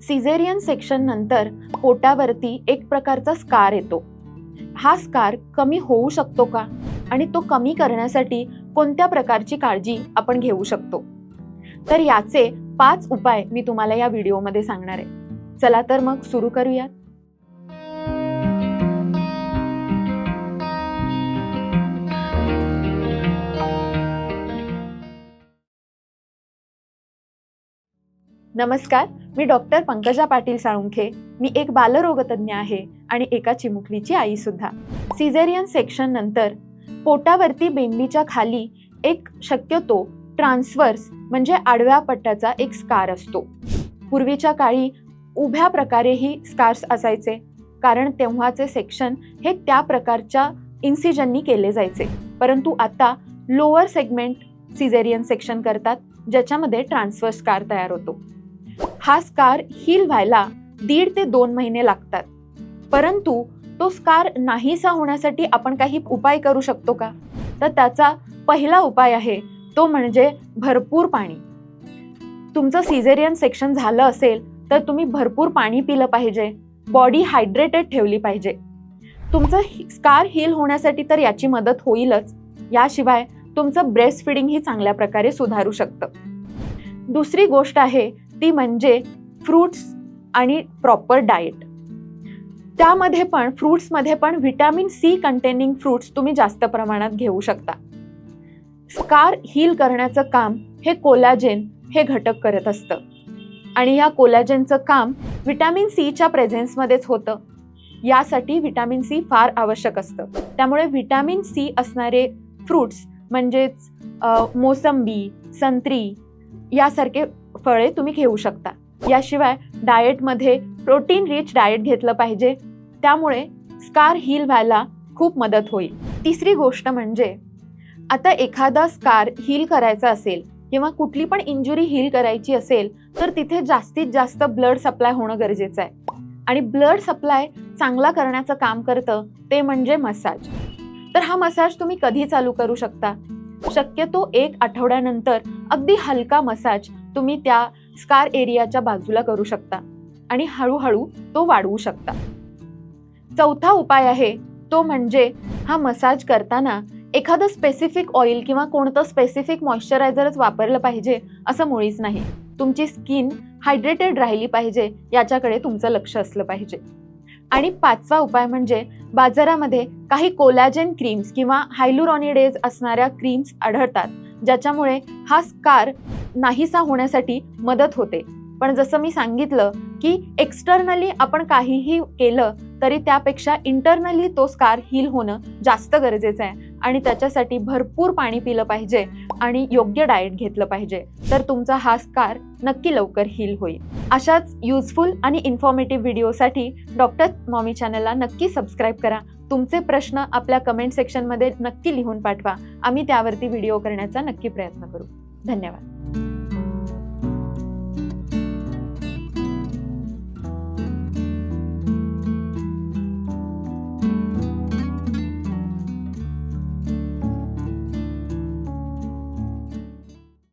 Caesarean section नंतर पोटावरती एक प्रकारचा स्कार येतो. हा स्कार कमी होऊ शकतो का? आणि तो कमी करण्यासाठी कोणत्या प्रकारची काळजी आपण घेऊ शकतो? तर याचे पाच उपाय मी तुम्हाला या व्हिडिओमध्ये सांगणार आहे. चला तर मग सुरू करूयात. नमस्कार. मी डॉक्टर पंकजा पाटील साळुंखे मी एक बालरोगतज्ञ आहे आणि एका चिमुकलीची आई सुद्धा. सिझेरियन सेक्शन नंतर पोटावरती बेंबीच्या खाली एक शक्यतो ट्रान्सवर्स म्हणजे आडव्या पट्ट्याचा एक स्कार असतो. पूर्वीच्या काळी उभ्या प्रकारेही स्कार्स असायचे कारण तेव्हाचे सेक्शन हे त्या प्रकारच्या इन्सिजननी केले जायचे. परंतु आता लोअर सेगमेंट सिझेरियन सेक्शन करतात ज्याच्यामध्ये ट्रान्सफर स्कार तयार होतो. हा स्कार हील व्हायला दीड ते दोन महिने लागतात. परंतु तो स्कार नाहीसा होण्यासाठी आपण काही उपाय करू शकतो का? तर त्याचा पहिला उपाय आहे तो म्हणजे भरपूर पाणी. तुमचं सिझेरियन सेक्शन झालं असेल तर तुम्ही भरपूर पाणी पिलं पाहिजे. बॉडी हायड्रेटेड ठेवली पाहिजे. तुमचं स्कार हील होण्यासाठी तर याची मदत होईलच. याशिवाय तुमचं ब्रेस्ट फिडिंग ही चांगल्या प्रकारे सुधारू शकतं. दुसरी गोष्ट आहे ती म्हणजे फ्रूट्स आणि प्रॉपर डाएट. त्यामध्ये पण फ्रूट्समध्ये पण व्हिटॅमिन सी कंटेनिंग फ्रूट्स तुम्ही जास्त प्रमाणात घेऊ शकता. स्कार हील करण्याचं काम हे कोलॅजेन हे घटक करत असतं. आणि या कोलॅजेनचं काम व्हिटॅमिन सीच्या प्रेझेन्समध्येच होतं. यासाठी व्हिटॅमिन सी फार आवश्यक असतं. त्यामुळे व्हिटॅमिन सी असणारे फ्रूट्स म्हणजेच मोसंबी संत्री यासारखे फळे तुम्ही घेऊ शकता. याशिवाय डाएटमध्ये प्रोटीन रिच डाएट घेतलं पाहिजे. त्यामुळे स्कार हील व्हायला खूप मदत होईल. तिसरी गोष्ट म्हणजे आता एखादा स्कार हील करायचा असेल किंवा कुठली पण इंजुरी हील करायची असेल तर तिथे जास्तीत जास्त ब्लड सप्लाय होणं गरजेचं आहे. आणि ब्लड सप्लाय चांगला करण्याचं काम करतं ते म्हणजे मसाज तर हा मसाज तुम्ही कधी चालू करू शकता? शक्यतो एक आठवड्यानंतर अगदी हलका मसाज तुम्ही त्या स्कार एरियाच्या बाजूला करू शकता आणि हळूहळू तो वाढवू शकता. चौथा उपाय आहे तो म्हणजे हा मसाज करताना एखादं स्पेसिफिक ऑइल किंवा कोणतं स्पेसिफिक मॉइश्चरायझरच वापरलं पाहिजे असं मुळीच नाही. तुमची स्किन हायड्रेटेड राहिली पाहिजे याच्याकडे तुमचं लक्ष असलं पाहिजे. आणि पाचवा उपाय म्हणजे बाजारामध्ये काही कोलॅजन क्रीम्स किंवा हायलुरॉनिडेज असणाऱ्या क्रीम्स आढळतात ज्याच्यामुळे हा स्कार नाहीसा होण्यासाठी मदत होते. पण जसं मी सांगितलं की एक्सटर्नली आपण काहीही केलं तरी त्यापेक्षा इंटरनली तो स्कार हील होणं जास्त गरजेचं आहे. आणि त्याच्यासाठी भरपूर पाणी पिलं पाहिजे आणि योग्य डाएट घेतलं पाहिजे. तर तुमचा हा स्कार नक्की लवकर हील होईल. अशाच युजफुल आणि इन्फॉर्मेटिव्ह व्हिडिओसाठी डॉक्टर मॉमी चॅनलला नक्की सबस्क्राईब करा. तुमचे प्रश्न आपल्या कमेंट सेक्शनमध्ये नक्की लिहून पाठवा. आम्ही त्यावरती व्हिडिओ करण्याचा नक्की प्रयत्न करू. धन्यवाद.